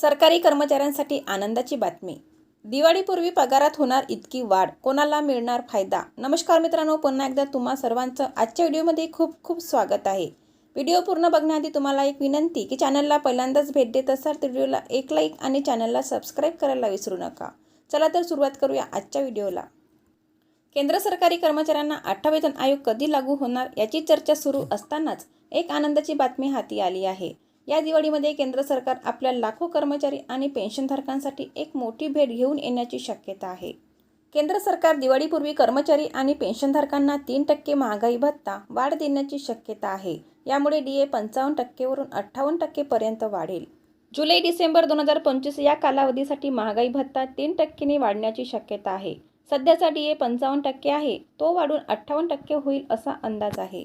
सरकारी कर्मचाऱ्यांसाठी आनंदाची बातमी. दिवाळीपूर्वी पगारात होणार इतकी वाढ कोणाला मिळणार फायदा? नमस्कार मित्रांनो पुन्हा एकदा तुम्हा सर्वांचं आजच्या व्हिडिओमध्ये खूप खूप स्वागत आहे. व्हिडिओ पूर्ण बघण्याआधी तुम्हाला एक विनंती की चॅनलला पहिल्यांदाच भेट देत असाल तर व्हिडिओला एक लाईक आणि चॅनलला सबस्क्राईब करायला विसरू नका. चला तर सुरुवात करूया आजच्या व्हिडिओला. केंद्र सरकारी कर्मचाऱ्यांना आठवा वेतन आयोग कधी लागू होणार याची चर्चा सुरू असतानाच एक आनंदाची बातमी हाती आली आहे. या दिवाळीमध्ये केंद्र सरकार आपल्या लाखो कर्मचारी आणि पेन्शनधारकांसाठी एक मोठी भेट घेऊन येण्याची शक्यता आहे. केंद्र सरकार दिवाळीपूर्वी कर्मचारी आणि पेन्शनधारकांना तीन टक्के महागाई भत्ता वाढ देण्याची शक्यता आहे. यामुळे डी ए पंचावन्न टक्केवरून अठ्ठावन्न टक्केपर्यंत वाढेल. जुलै डिसेंबर दोन हजार पंचवीस या कालावधीसाठी महागाई भत्ता तीन टक्केने वाढण्याची शक्यता आहे. सध्याचा डी ए पंचावन्न टक्के आहे. तो वाढून अठ्ठावन्न टक्के होईल असा अंदाज आहे.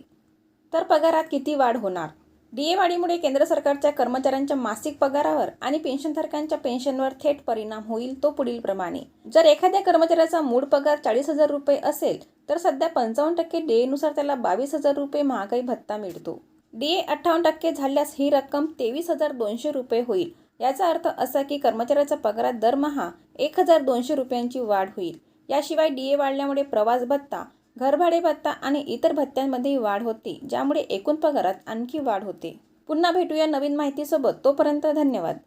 तर पगारात किती वाढ होणार? डी ए वाढीमुळे केंद्र सरकारच्या कर्मचाऱ्यांच्या मासिक पगारावर आणि पेन्शनधारकांच्या पेन्शनवर थेट परिणाम होईल तो पुढील प्रमाणे. जर एखाद्या कर्मचाऱ्याचा मूळ पगार चाळीस हजार रुपये असेल तर सध्या पंचावन्न टक्के डी एनुसार त्याला बावीस हजार रुपये महागाई भत्ता मिळतो. डी ए अठ्ठावन्न टक्के झाल्यास ही रक्कम तेवीस हजार दोनशे रुपये होईल. याचा अर्थ असा की कर्मचाऱ्याचा पगारात दरमहा एक हजार दोनशे रुपयांची वाढ होईल. याशिवाय डी ए वाढल्यामुळे प्रवास भत्ता घरभाडे भत्ता आणि इतर भत्त्यांमध्येही वाढ होते ज्यामुळे एकूण पगारात आणखी वाढ होते. पुन्हा भेटूया नवीन माहितीसोबत. तोपर्यंत धन्यवाद.